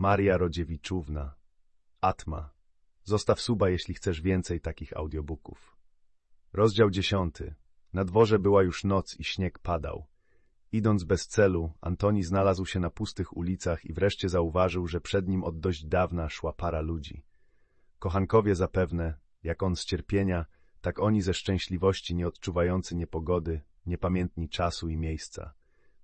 Maria Rodziewiczówna. Atma. Zostaw suba, jeśli chcesz więcej takich audiobooków. Rozdział dziesiąty. Na dworze była już noc i śnieg padał. Idąc bez celu, Antoni znalazł się na pustych ulicach i wreszcie zauważył, że przed nim od dość dawna szła para ludzi. Kochankowie zapewne, jak on z cierpienia, tak oni ze szczęśliwości nie odczuwający niepogody, niepamiętni czasu i miejsca.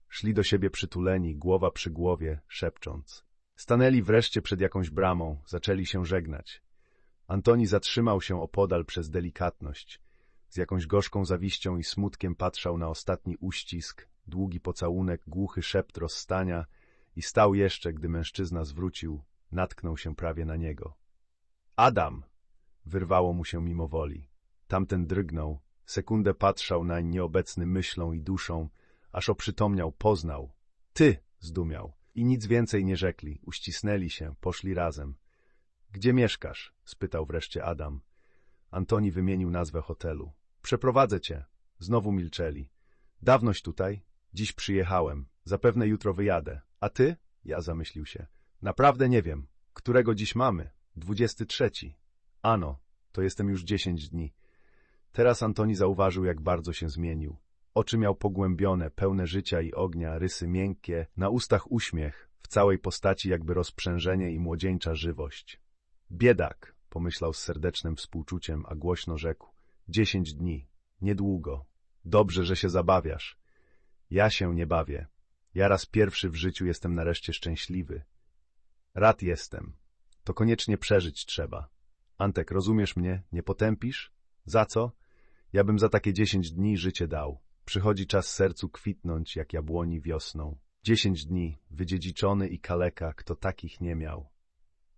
Szli do siebie przytuleni, głowa przy głowie, szepcząc. Stanęli wreszcie przed jakąś bramą, zaczęli się żegnać. Antoni zatrzymał się opodal przez delikatność. Z jakąś gorzką zawiścią i smutkiem patrzał na ostatni uścisk, długi pocałunek, głuchy szept rozstania i stał jeszcze, gdy mężczyzna zwrócił, natknął się prawie na niego. Adam! Wyrwało mu się mimo woli. Tamten drgnął, sekundę patrzał nań nieobecny myślą i duszą, aż oprzytomniał, poznał. Ty! zdumiał. I nic więcej nie rzekli, uścisnęli się, poszli razem. Gdzie mieszkasz? spytał wreszcie Adam. Antoni wymienił nazwę hotelu. Przeprowadzę cię. Znowu milczeli. Dawnoś tutaj? Dziś przyjechałem. Zapewne jutro wyjadę. A ty? Ja zamyślił się. Naprawdę nie wiem. Którego dziś mamy? Dwudziesty trzeci. Ano, to jestem już dziesięć dni. Teraz Antoni zauważył, jak bardzo się zmienił. Oczy miał pogłębione, pełne życia i ognia, rysy miękkie, na ustach uśmiech, w całej postaci jakby rozprzężenie i młodzieńcza żywość. Biedak, pomyślał z serdecznym współczuciem, a głośno rzekł. Dziesięć dni. Niedługo. Dobrze, że się zabawiasz. Ja się nie bawię. Ja raz pierwszy w życiu jestem nareszcie szczęśliwy. Rad jestem. To koniecznie przeżyć trzeba. Antek, rozumiesz mnie? Nie potępisz? Za co? Ja bym za takie dziesięć dni życie dał. Przychodzi czas sercu kwitnąć, jak jabłoni wiosną. Dziesięć dni, wydziedziczony i kaleka, kto takich nie miał.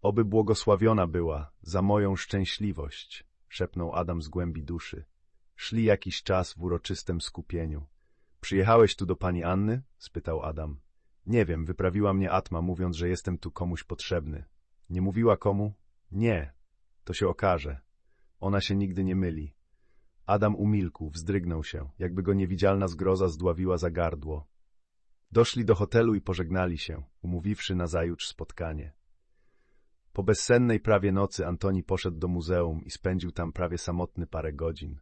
Oby błogosławiona była za moją szczęśliwość, szepnął Adam z głębi duszy. Szli jakiś czas w uroczystym skupieniu. Przyjechałeś tu do pani Anny? spytał Adam. Nie wiem, wyprawiła mnie Atma, mówiąc, że jestem tu komuś potrzebny. Nie mówiła komu? Nie. To się okaże. Ona się nigdy nie myli. Adam umilkł, wzdrygnął się, jakby go niewidzialna zgroza zdławiła za gardło. Doszli do hotelu i pożegnali się, umówiwszy na zajutrz spotkanie. Po bezsennej prawie nocy Antoni poszedł do muzeum i spędził tam prawie samotny parę godzin.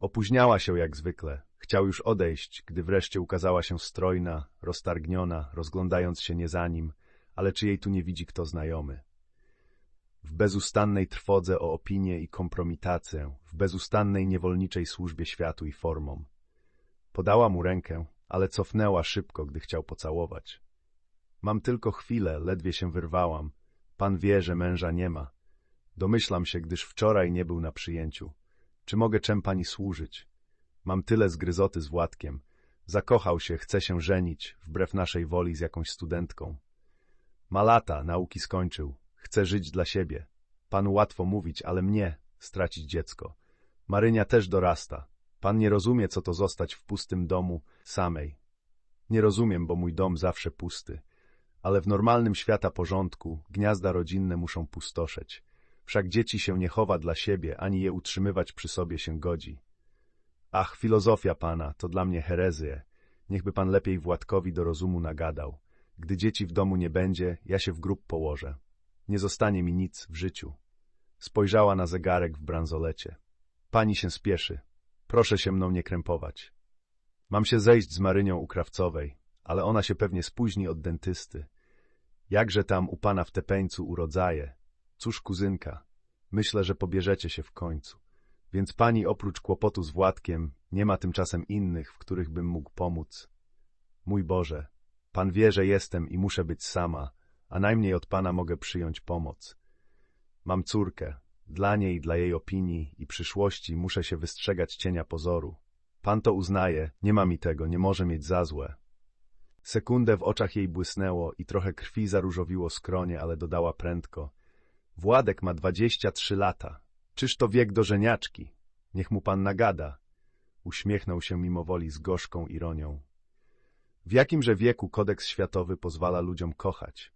Opóźniała się jak zwykle. Chciał już odejść, gdy wreszcie ukazała się strojna, roztargniona, rozglądając się nie za nim, ale czy jej tu nie widzi kto znajomy. W bezustannej trwodze o opinię i kompromitację, w bezustannej niewolniczej służbie światu i formom. Podała mu rękę, ale cofnęła szybko, gdy chciał pocałować. Mam tylko chwilę, ledwie się wyrwałam, Pan wie, że męża nie ma. Domyślam się, gdyż wczoraj nie był na przyjęciu. Czy mogę czem pani służyć? Mam tyle zgryzoty z Władkiem. Zakochał się, chce się żenić, wbrew naszej woli z jakąś studentką. Ma lata, nauki skończył. Chce żyć dla siebie. Panu łatwo mówić, ale mnie stracić dziecko. Marynia też dorasta. Pan nie rozumie, co to zostać w pustym domu samej. Nie rozumiem, bo mój dom zawsze pusty ale w normalnym świata porządku gniazda rodzinne muszą pustoszeć. Wszak dzieci się nie chowa dla siebie, ani je utrzymywać przy sobie się godzi. Ach, filozofia pana, to dla mnie herezje. Niechby pan lepiej Władkowi do rozumu nagadał. Gdy dzieci w domu nie będzie, ja się w grób położę. Nie zostanie mi nic w życiu. Spojrzała na zegarek w bransolecie. Pani się spieszy. Proszę się mną nie krępować. Mam się zejść z Marynią u Krawcowej, ale ona się pewnie spóźni od dentysty. Jakże tam u pana w Tepeńcu urodzaje? Cóż, kuzynka, myślę, że pobierzecie się w końcu. Więc pani oprócz kłopotu z Władkiem nie ma tymczasem innych, w których bym mógł pomóc. Mój Boże, pan wie, że jestem i muszę być sama, a najmniej od pana mogę przyjąć pomoc. Mam córkę. Dla niej, dla jej opinii i przyszłości muszę się wystrzegać cienia pozoru. Pan to uznaje, nie ma mi tego, nie może mieć za złe. Sekundę w oczach jej błysnęło i trochę krwi zaróżowiło skronie, ale dodała prędko. Władek ma dwadzieścia trzy lata. Czyż to wiek do żeniaczki? Niech mu pan nagada. Uśmiechnął się mimowoli z gorzką ironią. W jakimże wieku kodeks światowy pozwala ludziom kochać?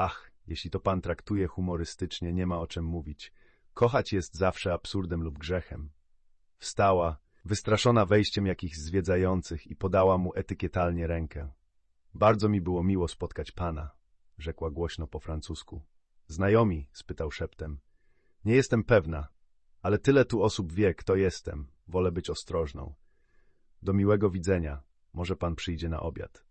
Ach, jeśli to pan traktuje humorystycznie, nie ma o czym mówić. Kochać jest zawsze absurdem lub grzechem. Wstała, wystraszona wejściem jakichś zwiedzających i podała mu etykietalnie rękę. Bardzo mi było miło spotkać pana. rzekła głośno po francusku. Znajomi? spytał szeptem. Nie jestem pewna, ale tyle tu osób wie, kto jestem. Wolę być ostrożną. Do miłego widzenia. Może pan przyjdzie na obiad.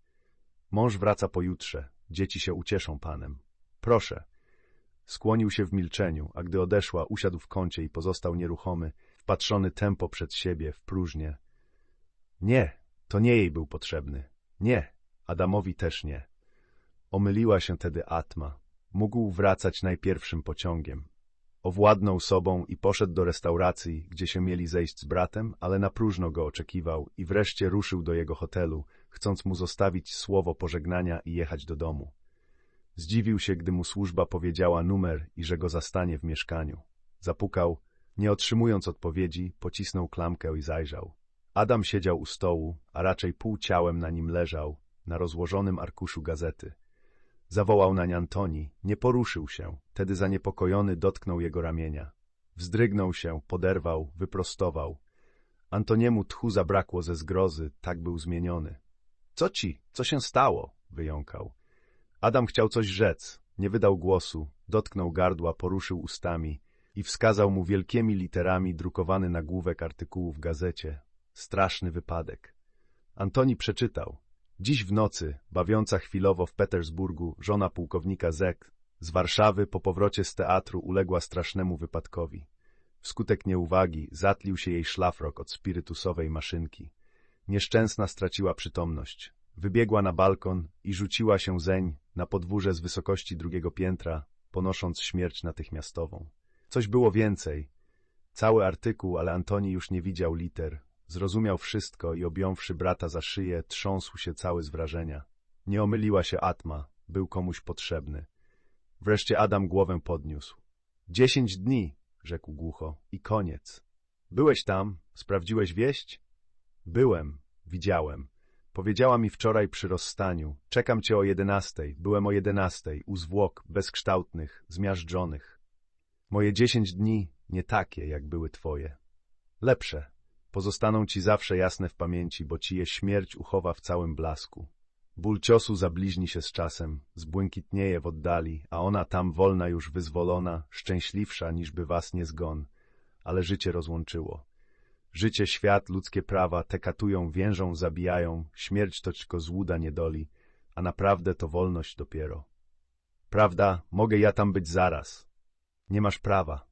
Mąż wraca pojutrze. Dzieci się ucieszą panem. Proszę. Skłonił się w milczeniu, a gdy odeszła, usiadł w kącie i pozostał nieruchomy, wpatrzony tempo przed siebie, w próżnię. Nie, to nie jej był potrzebny. Nie, Adamowi też nie. Omyliła się tedy Atma. Mógł wracać najpierwszym pociągiem. Owładnął sobą i poszedł do restauracji, gdzie się mieli zejść z bratem, ale na próżno go oczekiwał i wreszcie ruszył do jego hotelu, chcąc mu zostawić słowo pożegnania i jechać do domu. Zdziwił się, gdy mu służba powiedziała numer i że go zastanie w mieszkaniu. Zapukał, nie otrzymując odpowiedzi, pocisnął klamkę i zajrzał. Adam siedział u stołu, a raczej pół ciałem na nim leżał, na rozłożonym arkuszu gazety. Zawołał nań Antoni, nie poruszył się, tedy zaniepokojony dotknął jego ramienia. Wzdrygnął się, poderwał, wyprostował. Antoniemu tchu zabrakło ze zgrozy, tak był zmieniony. Co ci? Co się stało? wyjąkał. Adam chciał coś rzec, nie wydał głosu, dotknął gardła, poruszył ustami i wskazał mu wielkimi literami drukowany nagłówek artykułu w gazecie. Straszny wypadek. Antoni przeczytał. Dziś w nocy, bawiąca chwilowo w Petersburgu, żona pułkownika Zek z Warszawy po powrocie z teatru uległa strasznemu wypadkowi. Wskutek nieuwagi zatlił się jej szlafrok od spirytusowej maszynki. Nieszczęsna straciła przytomność. Wybiegła na balkon i rzuciła się zeń na podwórze z wysokości drugiego piętra, ponosząc śmierć natychmiastową. Coś było więcej. Cały artykuł, ale Antoni już nie widział liter. Zrozumiał wszystko i objąwszy brata za szyję, trząsł się cały z wrażenia. Nie omyliła się Atma, był komuś potrzebny. Wreszcie Adam głowę podniósł. Dziesięć dni, rzekł głucho, i koniec. Byłeś tam? Sprawdziłeś wieść? Byłem, widziałem. Powiedziała mi wczoraj przy rozstaniu. Czekam cię o jedenastej. Byłem o jedenastej, u zwłok, bezkształtnych, zmiażdżonych. Moje dziesięć dni nie takie, jak były twoje. Lepsze. Pozostaną ci zawsze jasne w pamięci, bo ci je śmierć uchowa w całym blasku. Ból ciosu zabliźni się z czasem, zbłękitnieje w oddali, a ona tam wolna już wyzwolona, szczęśliwsza niżby was nie zgon, ale życie rozłączyło. Życie, świat, ludzkie prawa te katują, więżą, zabijają, śmierć to tylko złuda niedoli, a naprawdę to wolność dopiero. Prawda, mogę ja tam być zaraz. Nie masz prawa.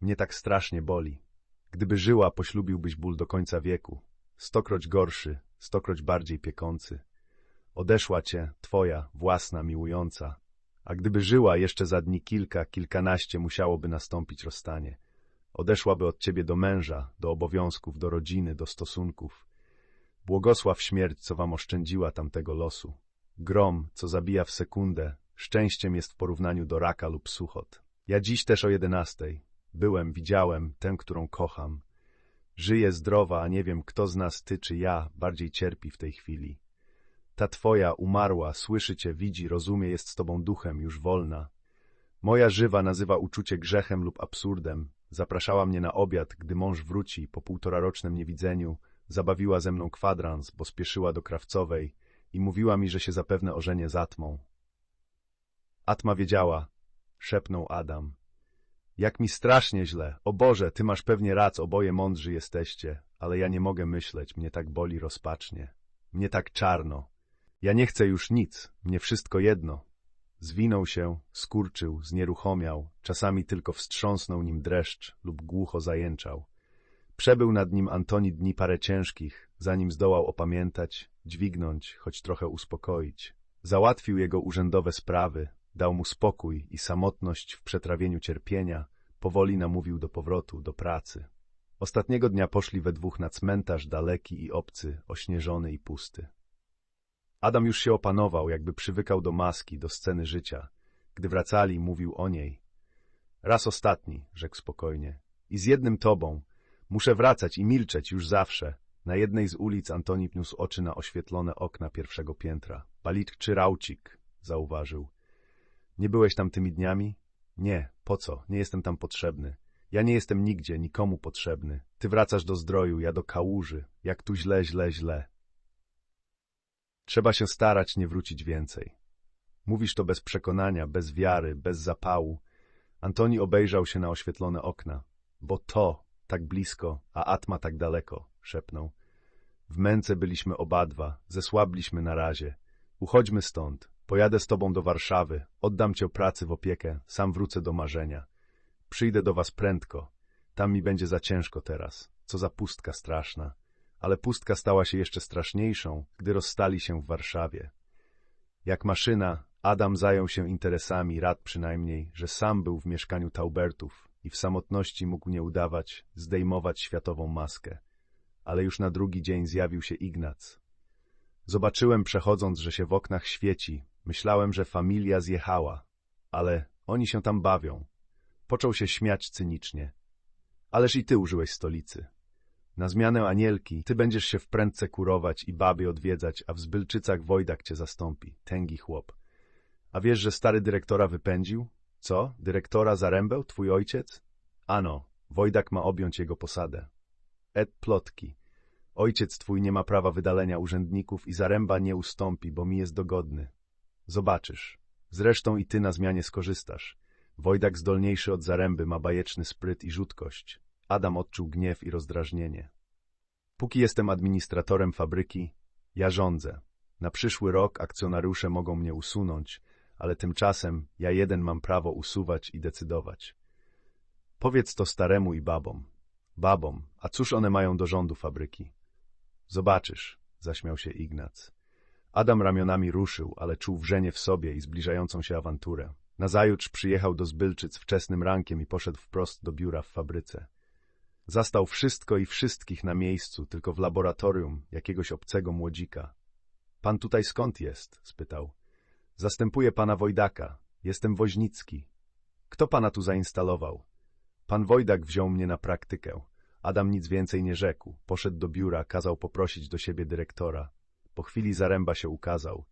Mnie tak strasznie boli. Gdyby żyła, poślubiłbyś ból do końca wieku. Stokroć gorszy, stokroć bardziej piekący. Odeszła cię, twoja, własna, miłująca. A gdyby żyła jeszcze za dni kilka, kilkanaście musiałoby nastąpić rozstanie. Odeszłaby od ciebie do męża, do obowiązków, do rodziny, do stosunków. Błogosław śmierć, co wam oszczędziła tamtego losu. Grom, co zabija w sekundę, szczęściem jest w porównaniu do raka lub suchot. Ja dziś też o jedenastej. Byłem, widziałem tę, którą kocham. Żyję zdrowa, a nie wiem, kto z nas, ty czy ja, bardziej cierpi w tej chwili. Ta twoja umarła, słyszy cię, widzi, rozumie, jest z tobą duchem, już wolna. Moja żywa nazywa uczucie grzechem lub absurdem. Zapraszała mnie na obiad, gdy mąż wróci po półtorarocznym niewidzeniu. Zabawiła ze mną kwadrans, bo spieszyła do krawcowej i mówiła mi, że się zapewne ożenię z Atmą. Atma wiedziała, szepnął Adam. Jak mi strasznie źle. O Boże, ty masz pewnie rac, oboje mądrzy jesteście, ale ja nie mogę myśleć, mnie tak boli rozpacznie. Mnie tak czarno. Ja nie chcę już nic, mnie wszystko jedno. Zwinął się, skurczył, znieruchomiał, czasami tylko wstrząsnął nim dreszcz lub głucho zajęczał. Przebył nad nim Antoni dni parę ciężkich, zanim zdołał opamiętać, dźwignąć, choć trochę uspokoić. Załatwił jego urzędowe sprawy, dał mu spokój i samotność w przetrawieniu cierpienia, powoli namówił do powrotu, do pracy. Ostatniego dnia poszli we dwóch na cmentarz daleki i obcy, ośnieżony i pusty. Adam już się opanował, jakby przywykał do maski, do sceny życia. Gdy wracali, mówił o niej. Raz ostatni, rzekł spokojnie. I z jednym tobą. Muszę wracać i milczeć już zawsze. Na jednej z ulic Antoni pniósł oczy na oświetlone okna pierwszego piętra. Balitk czy raucik, zauważył. Nie byłeś tam tymi dniami? Nie, po co? Nie jestem tam potrzebny. Ja nie jestem nigdzie, nikomu potrzebny. Ty wracasz do zdroju, ja do kałuży. Jak tu źle, źle, źle. Trzeba się starać nie wrócić więcej. Mówisz to bez przekonania, bez wiary, bez zapału. Antoni obejrzał się na oświetlone okna. Bo to tak blisko, a Atma tak daleko, szepnął. W męce byliśmy obadwa, zesłabliśmy na razie. Uchodźmy stąd. Pojadę z tobą do Warszawy, oddam cię pracy w opiekę, sam wrócę do marzenia. Przyjdę do was prędko. Tam mi będzie za ciężko teraz. Co za pustka straszna. Ale pustka stała się jeszcze straszniejszą, gdy rozstali się w Warszawie. Jak maszyna, Adam zajął się interesami, rad przynajmniej, że sam był w mieszkaniu Taubertów i w samotności mógł nie udawać, zdejmować światową maskę. Ale już na drugi dzień zjawił się Ignac. Zobaczyłem przechodząc, że się w oknach świeci. Myślałem, że familia zjechała, ale oni się tam bawią. Począł się śmiać cynicznie. Ależ i ty użyłeś stolicy. Na zmianę anielki ty będziesz się w prędce kurować i baby odwiedzać, a w Zbylczycach Wojdak cię zastąpi. Tęgi chłop. A wiesz, że stary dyrektora wypędził? Co? Dyrektora Zarębeł, twój ojciec? Ano, Wojdak ma objąć jego posadę. Ed plotki. Ojciec twój nie ma prawa wydalenia urzędników i Zaręba nie ustąpi, bo mi jest dogodny. Zobaczysz. Zresztą i ty na zmianie skorzystasz. Wojdak zdolniejszy od Zaręby ma bajeczny spryt i rzutkość. Adam odczuł gniew i rozdrażnienie. Póki jestem administratorem fabryki, ja rządzę. Na przyszły rok akcjonariusze mogą mnie usunąć, ale tymczasem ja jeden mam prawo usuwać i decydować. Powiedz to staremu i babom. Babom, a cóż one mają do rządu fabryki? Zobaczysz, zaśmiał się Ignac. Adam ramionami ruszył, ale czuł wrzenie w sobie i zbliżającą się awanturę. Nazajutrz przyjechał do Zbylczyc wczesnym rankiem i poszedł wprost do biura w fabryce. Zastał wszystko i wszystkich na miejscu, tylko w laboratorium jakiegoś obcego młodzika. Pan tutaj skąd jest? spytał. Zastępuję pana Wojdaka. Jestem Woźnicki. Kto pana tu zainstalował? Pan Wojdak wziął mnie na praktykę. Adam nic więcej nie rzekł. Poszedł do biura, kazał poprosić do siebie dyrektora. Po chwili Zaręba się ukazał.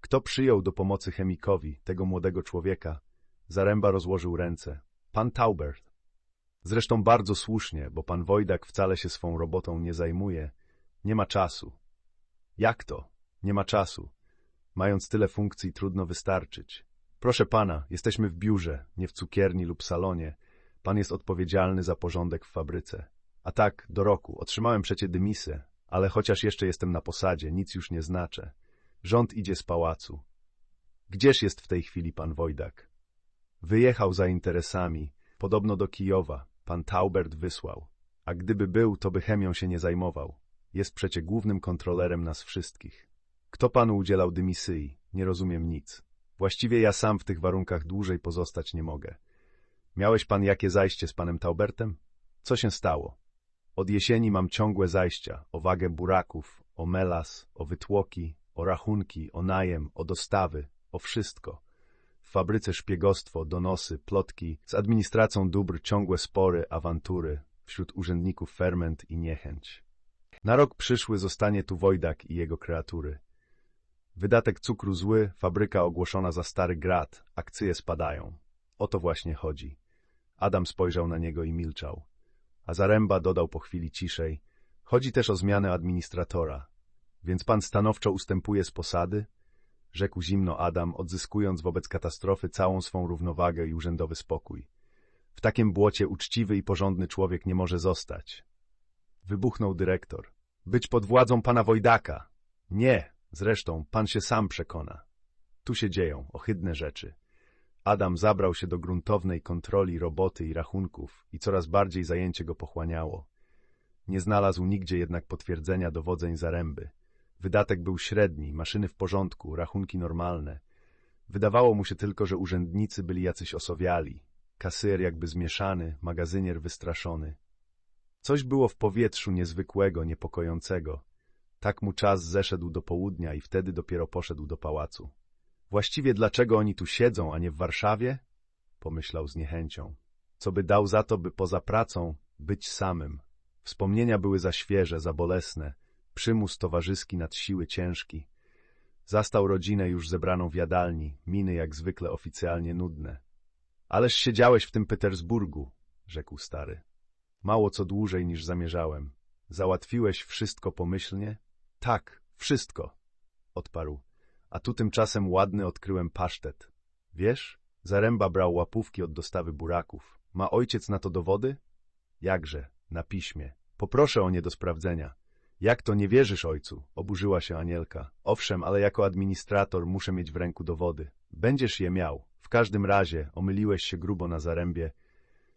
Kto przyjął do pomocy chemikowi, tego młodego człowieka? Zaręba rozłożył ręce. Pan Taubert. Zresztą bardzo słusznie, bo pan Wojdak wcale się swą robotą nie zajmuje. Nie ma czasu. Jak to? Nie ma czasu. Mając tyle funkcji, trudno wystarczyć. Proszę pana, jesteśmy w biurze, nie w cukierni lub salonie. Pan jest odpowiedzialny za porządek w fabryce. A tak, do roku. Otrzymałem przecie dymisę, ale chociaż jeszcze jestem na posadzie, nic już nie znaczę. Rząd idzie z pałacu. Gdzież jest w tej chwili pan Wojdak? Wyjechał za interesami, podobno do Kijowa. Pan Taubert wysłał. A gdyby był, to by chemią się nie zajmował. Jest przecie głównym kontrolerem nas wszystkich. Kto panu udzielał dymisyi? Nie rozumiem nic. Właściwie ja sam w tych warunkach dłużej pozostać nie mogę. Miałeś pan jakie zajście z panem Taubertem? Co się stało? Od jesieni mam ciągłe zajścia o wagę buraków, o melas, o wytłoki, o rachunki, o najem, o dostawy, o wszystko. Fabryce szpiegostwo, donosy, plotki, z administracją dóbr ciągłe spory, awantury, wśród urzędników ferment i niechęć. Na rok przyszły zostanie tu Wojdak i jego kreatury. Wydatek cukru zły, fabryka ogłoszona za stary grat, akcje spadają. O to właśnie chodzi. Adam spojrzał na niego i milczał. A Zaręba dodał po chwili ciszej. Chodzi też o zmianę administratora. Więc pan stanowczo ustępuje z posady? Rzekł zimno Adam, odzyskując wobec katastrofy całą swą równowagę i urzędowy spokój. W takim błocie uczciwy i porządny człowiek nie może zostać. Wybuchnął dyrektor. Być pod władzą pana Wojdaka. Nie, zresztą pan się sam przekona. Tu się dzieją ohydne rzeczy. Adam zabrał się do gruntownej kontroli roboty i rachunków i coraz bardziej zajęcie go pochłaniało. Nie znalazł nigdzie jednak potwierdzenia dowodzeń Zaręby. Wydatek był średni, maszyny w porządku, rachunki normalne. Wydawało mu się tylko, że urzędnicy byli jacyś osowiali. Kasyr jakby zmieszany, magazynier wystraszony. Coś było w powietrzu niezwykłego, niepokojącego. Tak mu czas zeszedł do południa i wtedy dopiero poszedł do pałacu. Właściwie dlaczego oni tu siedzą, a nie w Warszawie? Pomyślał z niechęcią. Co by dał za to, by poza pracą być samym? Wspomnienia były za świeże, za bolesne. Przymus towarzyski nad siły ciężki. Zastał rodzinę już zebraną w jadalni, miny jak zwykle oficjalnie nudne. Ależ siedziałeś w tym Petersburgu, rzekł stary. Mało co dłużej niż zamierzałem. Załatwiłeś wszystko pomyślnie? Tak, wszystko, odparł. A tu tymczasem ładny odkryłem pasztet. Wiesz, Zaręba brał łapówki od dostawy buraków. Ma ojciec na to dowody? Jakże, na piśmie. Poproszę o nie do sprawdzenia. Jak to nie wierzysz ojcu? Oburzyła się Anielka. Owszem, ale jako administrator muszę mieć w ręku dowody. Będziesz je miał. W każdym razie omyliłeś się grubo na zarębie,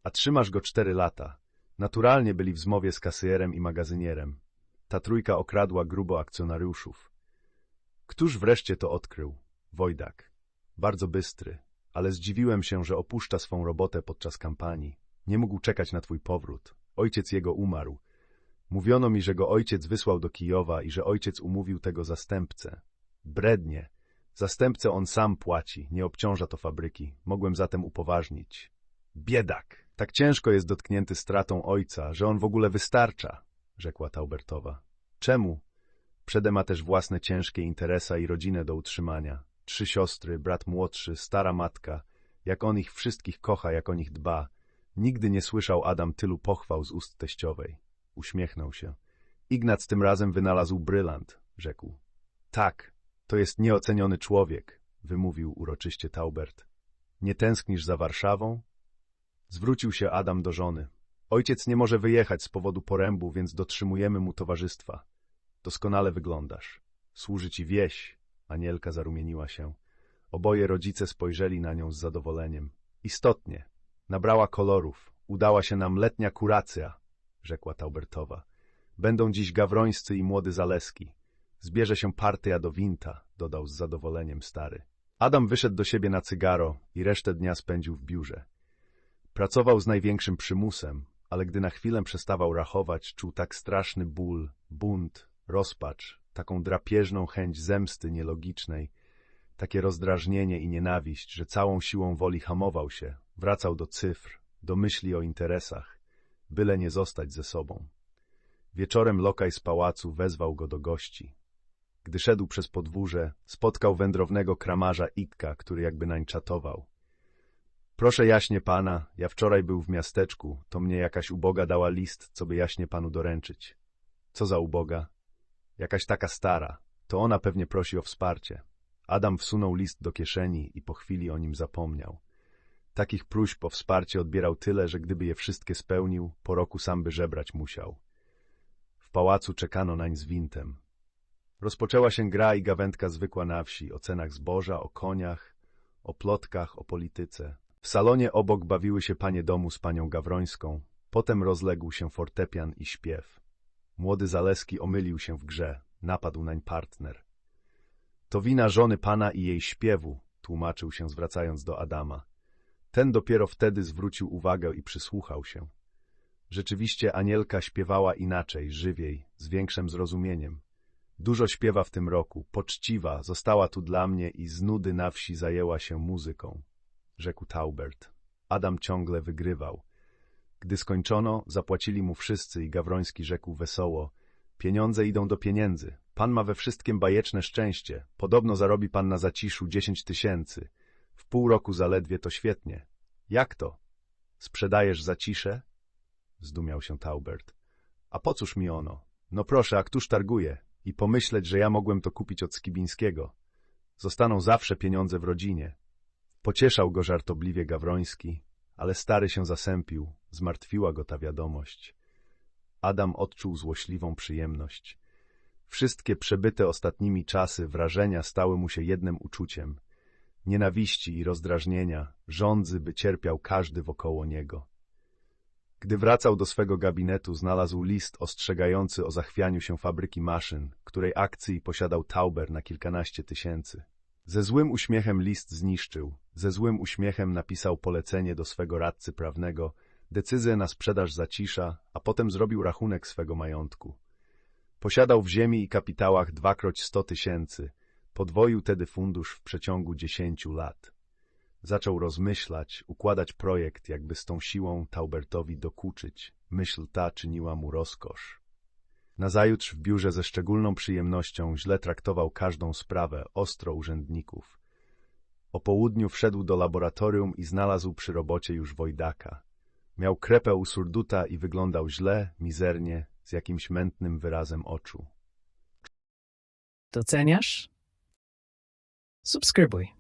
a trzymasz go cztery lata. Naturalnie byli w zmowie z kasjerem i magazynierem. Ta trójka okradła grubo akcjonariuszów. Któż wreszcie to odkrył? Wojdak. Bardzo bystry, ale zdziwiłem się, że opuszcza swą robotę podczas kampanii. Nie mógł czekać na twój powrót. Ojciec jego umarł. Mówiono mi, że go ojciec wysłał do Kijowa i że ojciec umówił tego zastępcę. Brednie. Zastępcę on sam płaci, nie obciąża to fabryki. Mogłem zatem upoważnić. Biedak! Tak ciężko jest dotknięty stratą ojca, że on w ogóle wystarcza, rzekła Taubertowa. Czemu? Przede ma też własne ciężkie interesa i rodzinę do utrzymania. Trzy siostry, brat młodszy, stara matka. Jak on ich wszystkich kocha, jak o nich dba. Nigdy nie słyszał Adam tylu pochwał z ust teściowej. Uśmiechnął się. Ignac tym razem wynalazł brylant, rzekł. Tak, to jest nieoceniony człowiek, wymówił uroczyście Taubert. Nie tęsknisz za Warszawą? Zwrócił się Adam do żony. Ojciec nie może wyjechać z powodu porębu, więc dotrzymujemy mu towarzystwa. Doskonale wyglądasz. Służy ci wieś. Anielka zarumieniła się. Oboje rodzice spojrzeli na nią z zadowoleniem. Istotnie. Nabrała kolorów. Udała się nam letnia kuracja, rzekła Taubertowa. Będą dziś Gawrońscy i młody Zaleski. Zbierze się partia do winta, dodał z zadowoleniem stary. Adam wyszedł do siebie na cygaro i resztę dnia spędził w biurze. Pracował z największym przymusem, ale gdy na chwilę przestawał rachować, czuł tak straszny ból, bunt, rozpacz, taką drapieżną chęć zemsty nielogicznej, takie rozdrażnienie i nienawiść, że całą siłą woli hamował się, wracał do cyfr, do myśli o interesach, byle nie zostać ze sobą. Wieczorem lokaj z pałacu wezwał go do gości. Gdy szedł przez podwórze, spotkał wędrownego kramarza Itka, który jakby nań czatował. Proszę jaśnie pana, ja wczoraj był w miasteczku, to mnie jakaś uboga dała list, co by jaśnie panu doręczyć. Co za uboga? Jakaś taka stara, to ona pewnie prosi o wsparcie. Adam wsunął list do kieszeni i po chwili o nim zapomniał. Takich próśb o wsparcie odbierał tyle, że gdyby je wszystkie spełnił, po roku sam by żebrać musiał. W pałacu czekano nań z wintem. Rozpoczęła się gra i gawędka zwykła na wsi, o cenach zboża, o koniach, o plotkach, o polityce. W salonie obok bawiły się panie domu z panią Gawrońską, potem rozległ się fortepian i śpiew. Młody Zaleski omylił się w grze, napadł nań partner. To wina żony pana i jej śpiewu, tłumaczył się zwracając do Adama. Ten dopiero wtedy zwrócił uwagę i przysłuchał się. Rzeczywiście Anielka śpiewała inaczej, żywiej, z większym zrozumieniem. Dużo śpiewa w tym roku, poczciwa, została tu dla mnie i z nudy na wsi zajęła się muzyką, rzekł Taubert. Adam ciągle wygrywał. Gdy skończono, zapłacili mu wszyscy i Gawroński rzekł wesoło — pieniądze idą do pieniędzy. Pan ma we wszystkim bajeczne szczęście. Podobno zarobi pan na zaciszu dziesięć tysięcy. Pół roku zaledwie to świetnie. Jak to? Sprzedajesz zaciszę? Zdumiał się Taubert. A po cóż mi ono? No proszę, a któż targuje? I pomyśleć, że ja mogłem to kupić od Skibińskiego. Zostaną zawsze pieniądze w rodzinie. Pocieszał go żartobliwie Gawroński, ale stary się zasępił, zmartwiła go ta wiadomość. Adam odczuł złośliwą przyjemność. Wszystkie przebyte ostatnimi czasy wrażenia stały mu się jednym uczuciem. Nienawiści i rozdrażnienia, żądzy, by cierpiał każdy wokoło niego. Gdy wracał do swego gabinetu, znalazł list ostrzegający o zachwianiu się fabryki maszyn, której akcji posiadał Tauber na kilkanaście tysięcy. Ze złym uśmiechem list zniszczył, ze złym uśmiechem napisał polecenie do swego radcy prawnego, decyzję na sprzedaż zacisza, a potem zrobił rachunek swego majątku. Posiadał w ziemi i kapitałach dwakroć sto tysięcy, podwoił tedy fundusz w przeciągu dziesięciu lat. Zaczął rozmyślać, układać projekt, jakby z tą siłą Taubertowi dokuczyć. Myśl ta czyniła mu rozkosz. Nazajutrz w biurze ze szczególną przyjemnością źle traktował każdą sprawę, ostro urzędników. O południu wszedł do laboratorium i znalazł przy robocie już Wojdaka. Miał krepę u surduta i wyglądał źle, mizernie, z jakimś mętnym wyrazem oczu. Doceniasz? subscrebui.